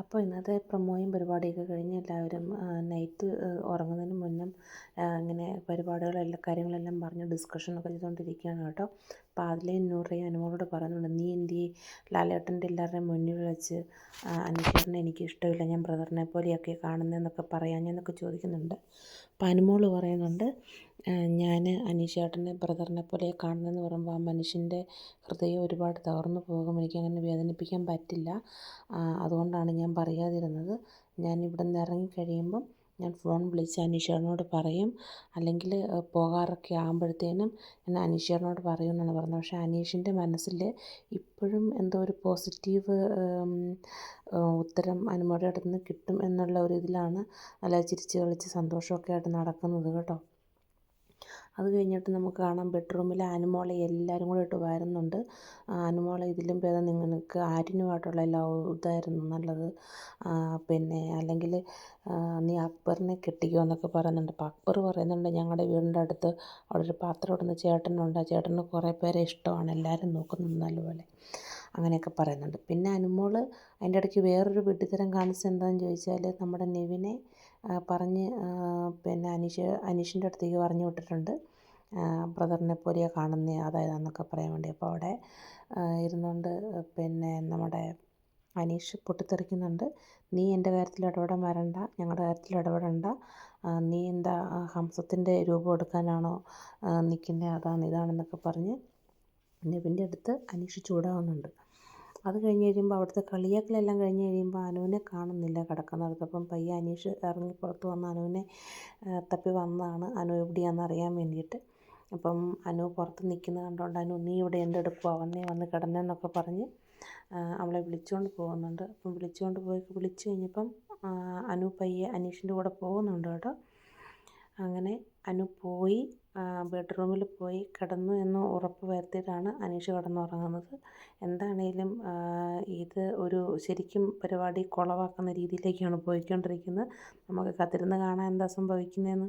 അപ്പോൾ ഇന്നത്തെ പ്രൊമോയും പരിപാടിയൊക്കെ കഴിഞ്ഞ് എല്ലാവരും നൈറ്റ് ഉറങ്ങുന്നതിന് മുന്നേ ഇങ്ങനെ പരിപാടികളെല്ലാം കാര്യങ്ങളെല്ലാം പറഞ്ഞ് ഡിസ്കഷനൊക്കെ ചെയ്തുകൊണ്ടിരിക്കുകയാണ് കേട്ടോ. അപ്പോൾ അതിലെ നൂറയും അനുമോളോട് പറയുന്നുണ്ട് നീ എന്തി ലാലേട്ടന്റെ എല്ലാവരുടെയും മുന്നിൽ വെച്ച് അനുശേഷനെ എനിക്ക് ഇഷ്ടമില്ല ഞാൻ ബ്രദറിനെ പോലെയൊക്കെ കാണുന്നതെന്നൊക്കെ പറയാൻ ഞാനൊക്കെ ചോദിക്കുന്നുണ്ട്. അപ്പോൾ അനുമോൾ പറയുന്നുണ്ട് ഞാൻ അനീഷേട്ടനെ ബ്രദറിനെ പോലെ കാണുന്നതെന്ന് പറയുമ്പോൾ ആ മനുഷ്യന്റെ ഹൃദയം ഒരുപാട് തകർന്നു പോകും എനിക്കങ്ങനെ വേദനിപ്പിക്കാൻ പറ്റില്ല. അതുകൊണ്ടാണ് ഞാൻ പറയാതിരുന്നത്. ഞാൻ ഇവിടെ നിന്ന് ഇറങ്ങിക്കഴിയുമ്പം ഞാൻ ഫോൺ വിളിച്ച് അനീഷേട്ടനോട് പറയും. അല്ലെങ്കിൽ പോകാറൊക്കെ ആകുമ്പോഴത്തേനും ഞാൻ അനീഷേട്ടനോട് പറയും എന്നാണ് പറഞ്ഞത്. പക്ഷേ അനീഷിന്റെ മനസ്സിൽ ഇപ്പോഴും എന്തോ ഒരു പോസിറ്റീവ് ഉത്തരം അനുമോളുടെ അടുത്ത് നിന്ന് കിട്ടും എന്നുള്ള ഒരു ഇതിലാണ് നല്ല ചിരിച്ച് കളിച്ച് സന്തോഷമൊക്കെ ആയിട്ട് നടക്കുന്നത് കേട്ടോ. അത് കഴിഞ്ഞിട്ട് നമുക്ക് കാണാം ബെഡ്റൂമിൽ ആനുമോളെ എല്ലാവരും കൂടെ ഇട്ട് വരുന്നുണ്ട്. ആനുമോളെ ഇതിലും ഭേദം നിങ്ങൾക്ക് ആര്യനുമായിട്ടുള്ള ലവ് ഇതായിരുന്നു നല്ലത്. പിന്നെ അല്ലെങ്കിൽ നീ അക്ബറിനെ കെട്ടിക്കോ എന്നൊക്കെ പറയുന്നുണ്ട്. അപ്പോൾ അക്ബർ പറയുന്നുണ്ട് ഞങ്ങളുടെ വീടിന്റെ അടുത്ത് അവിടെ ഒരു പാത്രം ഇടുന്ന ചേട്ടനുണ്ട്. ആ ചേട്ടന് കുറേ പേരെ ഇഷ്ടമാണ്. എല്ലാവരും നോക്കുന്നുണ്ട് നല്ലപോലെ. അങ്ങനെയൊക്കെ പറയുന്നുണ്ട്. പിന്നെ അനുമോൾ അതിന്റെ ഇടയ്ക്ക് വേറൊരു വിഡ്ഢിത്തരം കാണിച്ചത് എന്താണെന്ന് ചോദിച്ചാൽ നമ്മുടെ നെവിനെ പറഞ്ഞ് പിന്നെ അനീഷ് അനീഷിന്റെ അടുത്തേക്ക് പറഞ്ഞു വിട്ടിട്ടുണ്ട്. ബ്രദറിനെ പോലെയാണ് കാണുന്നത് അതായതാന്നൊക്കെ പറയാൻ വേണ്ടി. അപ്പോൾ അവിടെ ഇരുന്നുകൊണ്ട് പിന്നെ നമ്മുടെ അനീഷ് പൊട്ടിത്തെറിക്കുന്നുണ്ട്. നീ എന്റെ കാര്യത്തിൽ ഇടപെടാൻ വരണ്ട ഞങ്ങളുടെ കാര്യത്തിൽ ഇടപെടണ്ട. നീ എന്താ ഹംസത്തിന്റെ രൂപം എടുക്കാനാണോ നിൽക്കുന്നത് അതാണ് ഇതാണെന്നൊക്കെ പറഞ്ഞ് നെവിന്റെ അടുത്ത് അനീഷ് ചൂടാവുന്നുണ്ട്. അത് കഴിഞ്ഞ് കഴിയുമ്പോൾ അവിടുത്തെ കളിയാക്കലെല്ലാം കഴിഞ്ഞ് കഴിയുമ്പോൾ അനുവിനെ കാണുന്നില്ല കിടക്കുന്നിടത്ത്. അപ്പം പയ്യെ അനീഷ് ഇറങ്ങി പുറത്ത് വന്ന് അനുവിനെ തപ്പി വന്നതാണ് അനു എവിടെയാണെന്ന് അറിയാൻ വേണ്ടിയിട്ട്. അപ്പം അനു പുറത്ത് നിൽക്കുന്നത് കണ്ടുകൊണ്ട് അനു നീ ഇവിടെ എന്റെ എടുക്കുവാ? വന്നേ വന്ന് കിടന്നേന്നൊക്കെ പറഞ്ഞ് അവളെ വിളിച്ചുകൊണ്ട് പോകുന്നുണ്ട്. അപ്പം വിളിച്ചുകൊണ്ട് പോയി വിളിച്ച് കഴിഞ്ഞപ്പം അനു പയ്യെ അനീഷിന്റെ കൂടെ പോകുന്നുണ്ട് കേട്ടോ. അങ്ങനെ അനു പോയി ബെഡ്റൂമിൽ പോയി കിടന്നു എന്ന് ഉറപ്പ് വരുത്തിയിട്ടാണ് അനീഷ് കിടന്നുറങ്ങുന്നത്. എന്താണേലും ഇത് ഒരു ശരിക്കും പരിപാടി കുളവാക്കുന്ന രീതിയിലേക്കാണ് പോയിക്കൊണ്ടിരിക്കുന്നത്. നമുക്ക് കാത്തിരുന്ന് കാണാൻ എന്താ സംഭവിക്കുന്നതെന്ന്